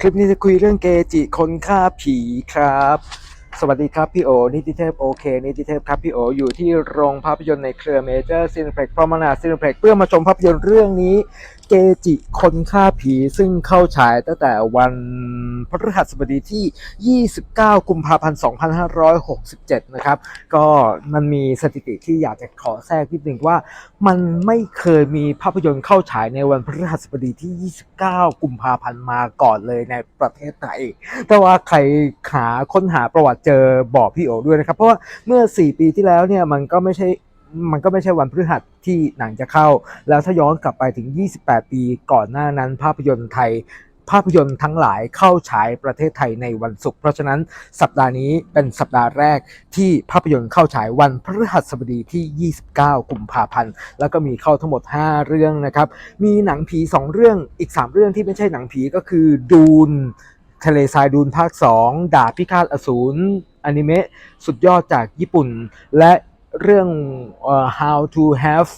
คลิปนี้จะคุยเรื่องเกจิคนฆ่าผีครับ สวัสดีครับพี่โอ นิติเทพโอเค นิติเทพครับพี่โอ อยู่ที่โรงภาพยนตร์ในเครือเมเจอร์ซินเพล็กพรอมนาซินเพล็กเพื่อมาชมภาพยนตร์เรื่องนี้ เกจิคนฆ่าผีซึ่งเข้าฉายตั้งแต่วันพฤหัสบดีที่ 29 กุมภาพันธ์ 2567 นะครับ ก็มันมีสถิติที่อยากจะขอแทรกนิดนึงว่า มันไม่เคยมีภาพยนตร์เข้าฉายในวันพฤหัสบดีที่ 29 กุมภาพันธ์มาก่อนเลยในประเทศไทยแต่ว่าใครหาค้นหาประวัติเจอบอกพี่โอด้วยนะครับ เพราะว่าเมื่อ 4 ปีที่แล้วเนี่ยมันก็ไม่ใช่ มันก็ไม่ใช่วันพฤหัสที่หนังจะเข้า แล้วถ้าย้อนกลับไปถึง 28 ปีก่อนหน้านั้นภาพยนตร์ไทย ภาพยนตร์ทั้งหลายเข้าฉายประเทศไทยในวันศุกร์เพราะฉะนั้นสัปดาห์นี้เป็นสัปดาห์แรกที่ภาพยนตร์เข้าฉายวันพฤหัสบดีที่ 29 กุมภาพันธ์ แล้วก็มีเข้าทั้งหมด 5 เรื่องนะครับ มีหนังผี 2 เรื่องอีก 3 เรื่องที่ไม่ใช่หนังผีก็คือดูนทะเลทรายดูนภาค 2 ดาบพิฆาตอสูรอนิเมะสุดยอดจากญี่ปุ่น และ เรื่องเอ่อ how to have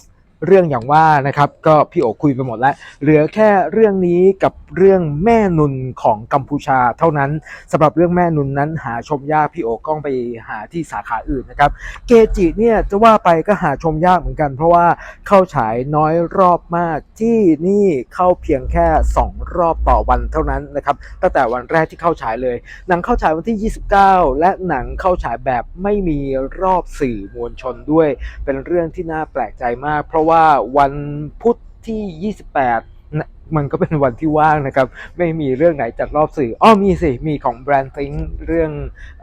เรื่องอย่างว่านะครับ ก็พี่โอคุยไปหมดแล้ว เหลือแค่เรื่องนี้กับเรื่องแม่นุนของกัมพูชาเท่านั้นสำหรับเรื่องแม่นุนนั้นหาชมยากพี่โอก้องไปหาที่สาขาอื่นนะครับ เกจิเนี่ยจะว่าไปก็หาชมยากเหมือนกัน เพราะว่าเข้าฉายน้อยรอบมากที่นี่เข้าเพียงแค่ 2 รอบต่อวันเท่านั้นนะครับตั้งแต่วันแรกที่เข้าฉายเลยหนังเข้าฉายวันที่ 29 และหนังเข้าฉายแบบไม่มีรอบสื่อมวลชนด้วย เป็นเรื่องที่น่าแปลกใจมาก เพราะว่าวันพุธที่ 28 มันก็เป็นวันที่ว่างนะครับ ไม่มีเรื่องไหนจัดรอบสื่ออ้อมีสิ มีของแบรนด์ทิงเรื่อง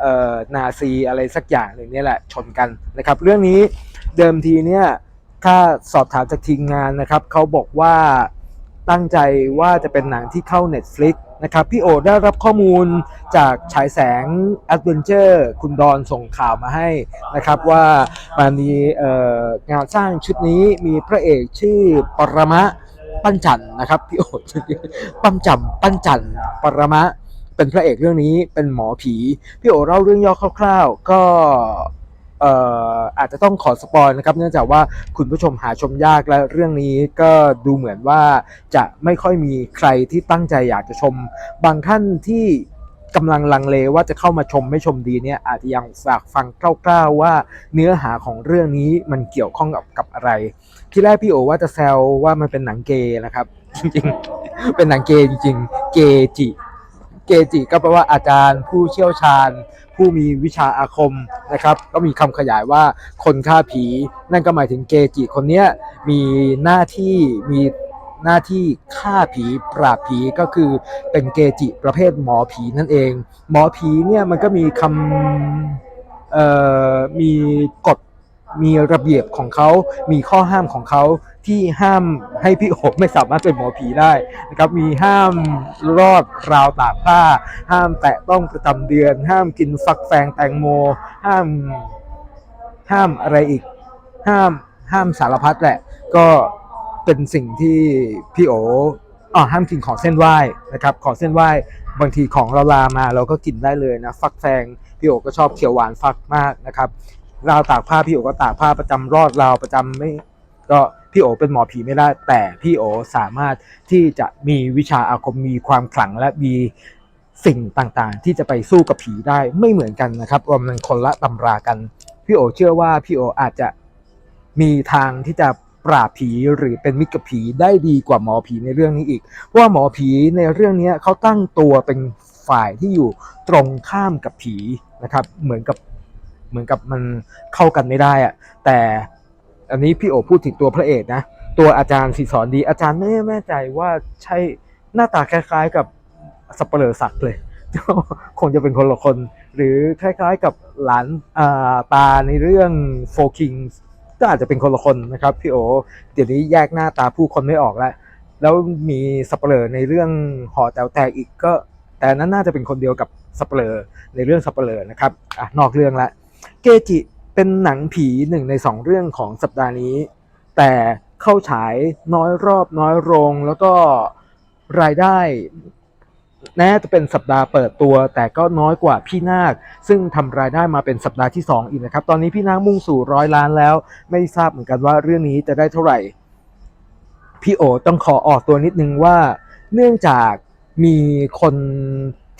เอ่อนาซีอะไรสักอย่างหนึ่งนี่แหละชนกันนะครับ เรื่องนี้เดิมทีเนี่ยถ้าสอบถามจากทีมงานนะครับ เขาบอกว่าตั้งใจว่าจะเป็นหนังที่เข้า Netflix นะครับพี่โอได้รับข้อมูลจากฉายแสง Adventure คุณดอนส่งข่าวมาให้นะครับว่ามันมีงานสร้างชุดนี้มีพระเอกชื่อปรมะปั้นจันนะครับพี่โอปั้นจำปั้นจันปรมะเป็นพระเอกเรื่องนี้เป็นหมอผี พี่โอเล่าเรื่องย่อคร่าว ๆ ก็ อ่ออาจจะต้องขอสปอยนะครับ เนื่องจากว่าคุณผู้ชมหาชมยากและเรื่องนี้ก็ดูเหมือนว่าจะไม่ค่อยมีใครที่ตั้งใจอยากจะชม บางท่านที่กำลังลังเลว่าจะเข้ามาชมไม่ชมดีเนี่ยอาจจะยังฝากฟังคร่าวๆว่าเนื้อหาของเรื่องนี้มันเกี่ยวข้องกับกับอะไร ที่แรกพี่โอว่าจะแซวว่ามันเป็นหนังเกย์นะครับ จริงๆ เป็นหนังเกย์จริงๆ เกจิ เกจิก็แปลว่าอาจารย์ผู้เชี่ยวชาญ ผู้มีวิชาอาคมนะครับ ก็มีคำขยายว่าคนฆ่าผี นั่นก็หมายถึงเกจิคนเนี้ยมีหน้าที่มีหน้าที่ฆ่าผีปราบผีก็คือเป็นเกจิประเภทหมอผีนั่นเอง หมอผีเนี่ยมันก็มีคำมีกฎ มีระเบียบของเขา มีข้อห้ามของเขาที่ห้ามให้พี่โอบไม่สามารถเป็นหมอผีได้นะครับ มีห้ามรอดราวตากผ้า ห้ามแตะต้องประจำเดือน ห้ามกินฟักแฟงแตงโม ห้ามห้ามอะไรอีก ห้ามห้ามสารพัดแหละ ก็เป็นสิ่งที่พี่โออ๋อห้ามกินของเส้นไหว้นะครับ ของเส้นไหว้บางทีของเราลามาเราก็กินได้เลยนะ ฟักแฟงพี่โอก็ชอบเขียวหวานฟักมากนะครับ ราวตากผ้าพี่โอก็ตากผ้าประจำรอดราวประจำไม่ ก็พี่โอเป็นหมอผีไม่ได้ แต่พี่โอสามารถที่จะมีวิชาอาคมมีความขลังและมีสิ่งต่างๆ ที่จะไปสู้กับผีได้ไม่เหมือนกันนะครับรวมมันคนละตำรากัน พี่โอเชื่อว่าพี่โออาจจะมีทางที่จะปราบผีหรือเป็นมิตรกับผีได้ดีกว่าหมอผีในเรื่องนี้อีก เพราะว่าหมอผีในเรื่องนี้เขาตั้งตัวเป็นฝ่ายที่อยู่ตรงข้ามกับผีนะครับ เหมือนกับ เหมือนกับมันเข้ากันไม่ได้อะแต่อันนี้พี่โอพูดถึงตัวพระเอกนะ ตัวอาจารย์สิสอนดีอาจารย์ไม่แน่ใจว่าใช่หน้าตาคล้าย ๆ กับสับเปลือศักเลยคงจะเป็นคนละคน หรือคล้าย ๆ กับหลานาตาในเรื่อง Four Kings ก็อาจจะเป็นคนละคนนะครับพี่โอเดี๋ยวนี้แยกหน้าตาผู้คนไม่ออกแล้ว แล้วมีสเปเหร่อในเรื่องหอแต๋วแตกอีกก็ แต่นั้นน่าจะเป็นคนเดียวกับสเปเหร่อในเรื่องสเปเหร่อนะครับอะนอกเรื่องละ เกจิเป็นหนังผีหนึ่งในสองเรื่องของสัปดาห์นี้ แต่เข้าฉายน้อยรอบน้อยโรงแล้วก็รายได้แม้จะเป็นสัปดาห์เปิดตัว แต่ก็น้อยกว่าพี่นาค ซึ่งทำรายได้มาเป็นสัปดาห์ที่ 2 อีกนะครับ ตอนนี้พี่นาคมุ่งสู่ร้อยล้านแล้ว ไม่ทราบเหมือนกันว่าเรื่องนี้จะได้เท่าไหร่ พี่โอต้องขอออกตัวนิดนึงว่า เนื่องจากมีคน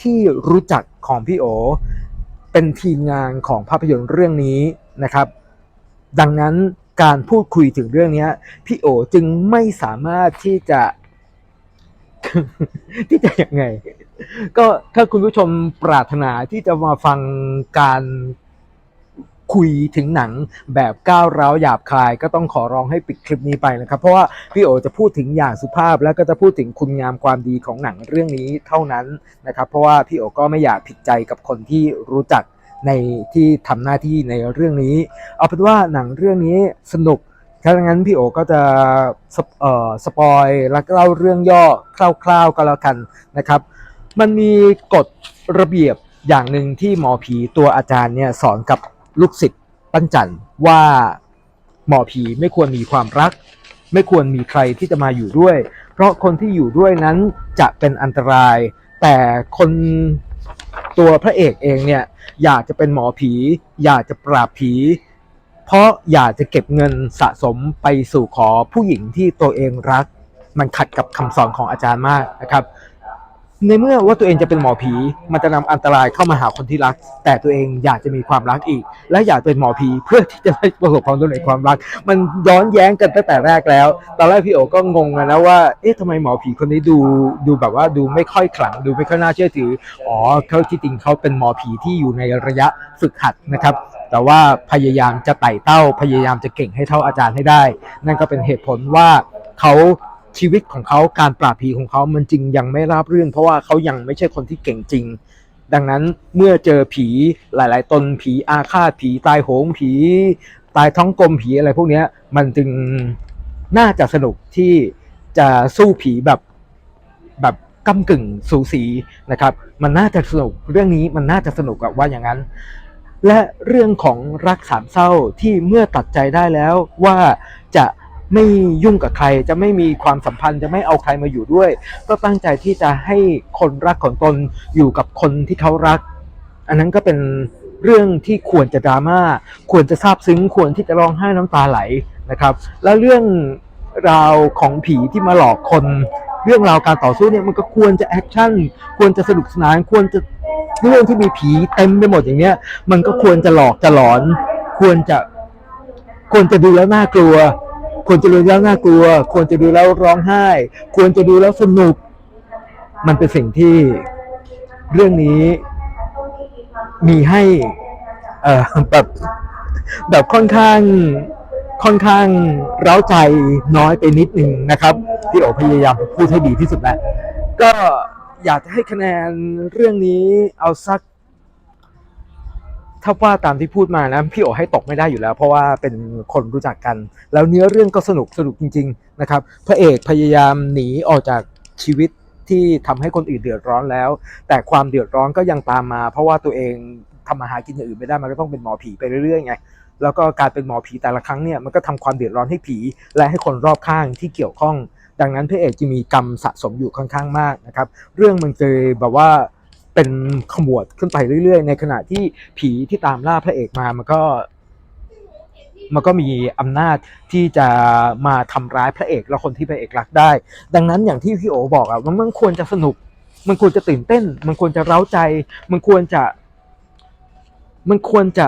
ที่รู้จักของพี่โอ เป็นทีมงานของภาพยนตร์เรื่องนี้นะครับ ดังนั้นการพูดคุยถึงเรื่องนี้พี่โอจึงไม่สามารถที่จะที่จะยังไง ก็ถ้าคุณผู้ชมปรารถนาที่จะมาฟังการ คุยถึงหนังแบบก้าวร้าวหยาบคาย ก็ต้องขอร้องให้ปิดคลิปนี้ไปนะครับ เพราะว่าพี่โอจะพูดถึงอย่างสุภาพ แล้วก็จะพูดถึงคุณงามความดีของหนังเรื่องนี้เท่านั้นนะครับ เพราะว่าพี่โอก็ไม่อยากผิดใจกับคนที่รู้จักในที่ทำหน้าที่ในเรื่องนี้ เอาเป็นว่าหนังเรื่องนี้สนุกถ้าอย่างนั้นพี่โอก็จะสปเอ่อสปอยแล้วเล่าเรื่องย่อคร่าวๆก็แล้วกันนะครับ มันมีกฎระเบียบอย่างหนึ่งที่หมอผีตัวอาจารย์เนี่ยสอนกับ ลูกศิษย์ปั้นจันว่าหมอผีไม่ควรมีความรัก ไม่ควรมีใครที่จะมาอยู่ด้วย เพราะคนที่อยู่ด้วยนั้นจะเป็นอันตราย แต่คนตัวพระเอกเองเนี่ยอยากจะเป็นหมอผี อยากจะปราบผี เพราะอยากจะเก็บเงินสะสมไปสู่ขอผู้หญิงที่ตัวเองรัก มันขัดกับคำสอนของอาจารย์มากนะครับ ในเมื่อว่าตัวเองจะเป็นหมอผี มันจะนำอันตรายเข้ามาหาคนที่รัก แต่ตัวเองอยากจะมีความรักอีก และอยากเป็นหมอผีเพื่อที่จะได้ประสบความสำเร็จความรัก มันย้อนแย้งกันตั้งแต่แรกแล้ว ตอนแรกพี่โอก็งงนะว่า เอ๊ะทำไมหมอผีคนนี้ดูดูแบบว่าดูไม่ค่อยขลัง ดูไม่ค่อยน่าเชื่อถือ อ๋อเขาที่จริงเขาเป็นหมอผีที่อยู่ในระยะฝึกหัดนะครับ แต่ว่าพยายามจะไต่เต้า พยายามจะเก่งให้เท่าอาจารย์ให้ได้ นั่นก็เป็นเหตุผลว่าเขา ชีวิตของเขาการปราบผีของเขามันจริงยังไม่ราบรื่น เพราะว่าเขายังไม่ใช่คนที่เก่งจริง ดังนั้นเมื่อเจอผีหลาย ๆ ตนผีอาฆาตผีตายโหงผีตายท้องกลมผีอะไรพวกนี้มันจึงน่าจะสนุกที่จะสู้ผีแบบแบบก้ากึ่งสูสีนะครับ มันน่าจะสนุกเรื่องนี้มันน่าจะสนุกกับว่าอย่างนั้น และเรื่องของรักสามเศร้าที่เมื่อตัดใจได้แล้วว่าจะ ไม่ยุ่งกับใคร จะไม่มีความสัมพันธ์จะไม่เอาใครมาอยู่ด้วย ก็ตั้งใจที่จะให้คนรักของตนอยู่กับคนที่เขารัก อันนั้นก็เป็นเรื่องที่ควรจะดราม่าควรจะซาบซึ้งควรที่จะร้องไห้น้ำตาไหลนะครับ แล้วเรื่องราวของผีที่มาหลอกคน เรื่องราวการต่อสู้เนี่ยมันก็ควรจะแอคชั่นควรจะสนุกสนานควรจะเรื่องที่มีผีเต็มไปหมดอย่างเนี้ย มันก็ควรจะหลอกจะหลอน ควรจะควรจะดูแล้วน่ากลัว ควรจะดูแล้วน่ากลัว ควรจะดูแล้วร้องไห้ ควรจะดูแล้วสนุก มันเป็นสิ่งที่เรื่องนี้มีให้เอ่อแบบแบบค่อนข้างค่อนข้างเร้าใจน้อยไปนิดนึงนะครับที่โอพยายามพูดให้ดีที่สุดแล้วก็อยากจะให้คะแนนเรื่องนี้เอาสัก ถ้าว่าตามที่พูดมานะพี่โอให้ตกไม่ได้อยู่แล้ว เพราะว่าเป็นคนรู้จักกัน แล้วเนื้อเรื่องก็สนุกสนุกจริง ๆ นะครับ พระเอกพยายามหนีออกจากชีวิตที่ทำให้คนอื่นเดือดร้อนแล้ว แต่ความเดือดร้อนก็ยังตามมา เพราะว่าตัวเองทำมาหากินอย่างอื่นไม่ได้มันก็ต้องเป็นหมอผีไปเรื่อยๆไงแล้วก็การเป็นหมอผีแต่ละครั้งเนี่ยมันก็ทำความเดือดร้อนให้ผี และให้คนรอบข้างที่เกี่ยวข้อง ดังนั้นพระเอกจะมีกรรมสะสมอยู่ค่อนข้างมากนะครับ เรื่องมันเคยแบบว่า เป็นขมวดขึ้นไปเรื่อยๆ ในขณะที่ผีที่ตามล่าพระเอกมามันก็ มันก็มีอำนาจที่จะมาทำร้ายพระเอกและคนที่พระเอกรักได้ ดังนั้นอย่างที่พี่โอบอกอะมันมันควรจะสนุก มันควรจะตื่นเต้น มันควรจะเร้าใจ มันควรจะ มันควรจะ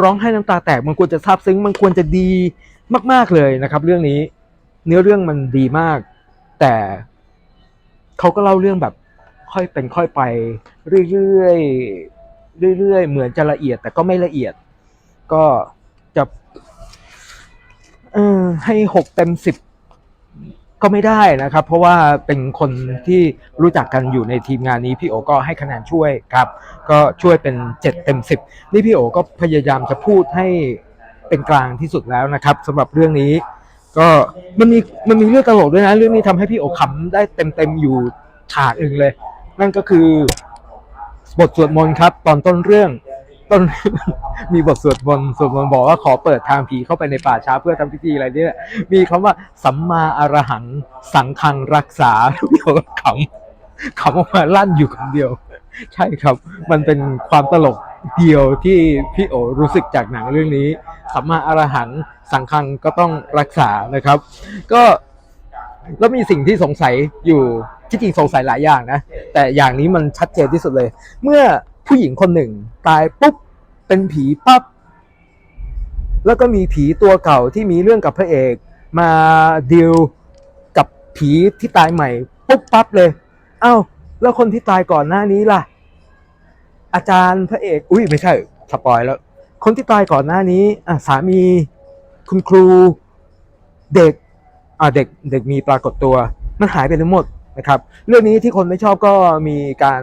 ร้องไห้น้ำตาแตก มันควรจะซาบซึ้ง มันควรจะดีมาก ๆเลยนะครับ เรื่องนี้ เนื้อเรื่องมันดีมาก แต่เขาก็เล่าเรื่องแบบ ค่อยเป็นค่อยไปเรื่อยๆเรื่อยๆเหมือนจะละเอียดแต่ก็ไม่ละเอียด ก็จะให้หกเต็มสิบก็ไม่ได้นะครับ เพราะว่าเป็นคนที่รู้จักกันอยู่ในทีมงานนี้พี่โอก็ให้คะแนนช่วยครับ ก็ช่วยเป็นเจ็ดเต็มสิบนี่พี่โอก็พยายามจะพูดให้เป็นกลางที่สุดแล้วนะครับสำหรับเรื่องนี้ ก็มันมีมันมีเรื่องตลกด้วยนะ เรื่องนี้ทำให้พี่โอขำได้เต็มเต็มอยู่ฉากหนึ่งเลย นั่นก็คือบทสวดมนต์ครับ ตอนต้นเรื่อง ต้น มีบทสวดมนต์สวดมนต์บอกว่าขอเปิดทางผีเข้าไปในป่าช้าเพื่อทำพิธีอะไรเนี่ยมีคำว่าสัมมาอรหังสังคังรักษาพี่โอก็ขำขำออกมาลั่นอยู่คนเดียว ใช่ครับ มันเป็นความตลกเดียวที่พี่โอรู้สึกจากหนังเรื่องนี้สัมมาอรหังสังคังก็ต้องรักษานะครับ ก็แล้วมีสิ่งที่สงสัยอยู่ ที่จริงสงสัยหลายอย่างนะ แต่อย่างนี้มันชัดเจนที่สุดเลย เมื่อผู้หญิงคนหนึ่งตายปุ๊บเป็นผีปั๊บแล้วก็มีผีตัวเก่าที่มีเรื่องกับพระเอกมาดีลกับผีที่ตายใหม่ปุ๊บปั๊บเลย เอ้า แล้วคนที่ตายก่อนหน้านี้ล่ะ อาจารย์พระเอก อุ้ยไม่ใช่สปอยแล้ว คนที่ตายก่อนหน้านี้อะสามีคุณครูเด็กอ่าเด็กเด็กมีปรากฏตัว มันหายไปทั้งหมด นะครับ เรื่องนี้ที่คนไม่ชอบก็มีการ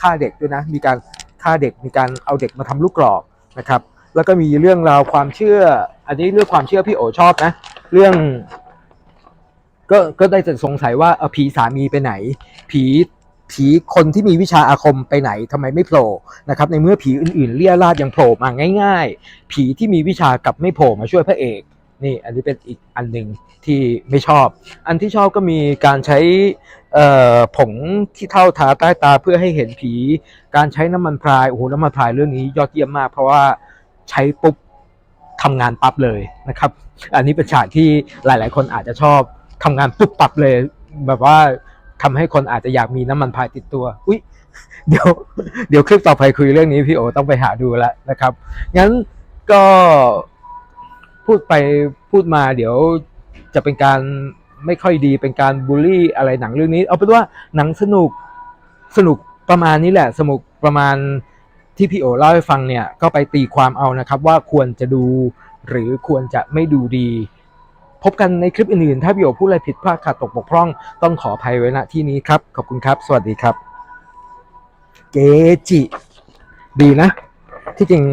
ฆ่าเด็กด้วยนะ มีการฆ่าเด็ก มีการเอาเด็กมาทำลูกกรอกนะครับ แล้วก็มีเรื่องราวความเชื่อ อันนี้เรื่องความเชื่อพี่โอชอบนะ เรื่อง ก็ก็ได้จะสงสัยว่าผีสามีไปไหน ผีผีคนที่มีวิชาอาคมไปไหนทำไมไม่โผล่นะครับในเมื่อผีอื่นๆเลี่ยราดยังโผล่มาง่าย ๆ ผีที่มีวิชากับไม่โผล่มาช่วยพระเอก นี่อันนี้เป็นอีกอันหนึ่งที่ไม่ชอบ อันที่ชอบก็มีการใช้ผงที่เท่าทาใต้ตาเพื่อให้เห็นผี การใช้น้ำมันพรายโอ้โหน้ำมันพรายเรื่องนี้ยอดเยี่ยมมาก เพราะว่าใช้ปุ๊บทำงานปั๊บเลยนะครับ อันนี้เป็นฉากที่หลาย ๆ คนอาจจะชอบทำงานปุ๊บปั๊บเลย แบบว่าทำให้คนอาจจะอยากมีน้ำมันพรายติดตัว อุ้ยเดี๋ยวเดี๋ยวคลิปต่อไปคุยเรื่องนี้พี่โอต้องไปหาดูแล้วนะครับ งั้นก็ พูดไปพูดมาเดี๋ยวจะเป็นการไม่ค่อยดีเป็นการบูลลี่อะไรหนังเรื่องนี้ เอาเป็นว่าหนังสนุกสนุกประมาณนี้แหละสนุกประมาณที่พี่โอเล่าให้ฟังเนี่ยก็ไปตีความเอานะครับ ว่าควรจะดูหรือควรจะไม่ดูดี พบกันในคลิปอื่นๆ ถ้าพี่โอพูดอะไรผิดพลาดขาดตกบกพร่อง ต้องขออภัยไว้ณที่นี้ครับ ขอบคุณครับ สวัสดีครับ เกจิ ดีนะ ที่จริง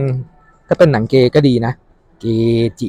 ถ้าเป็นหนังเกก็ดีนะ เกจิ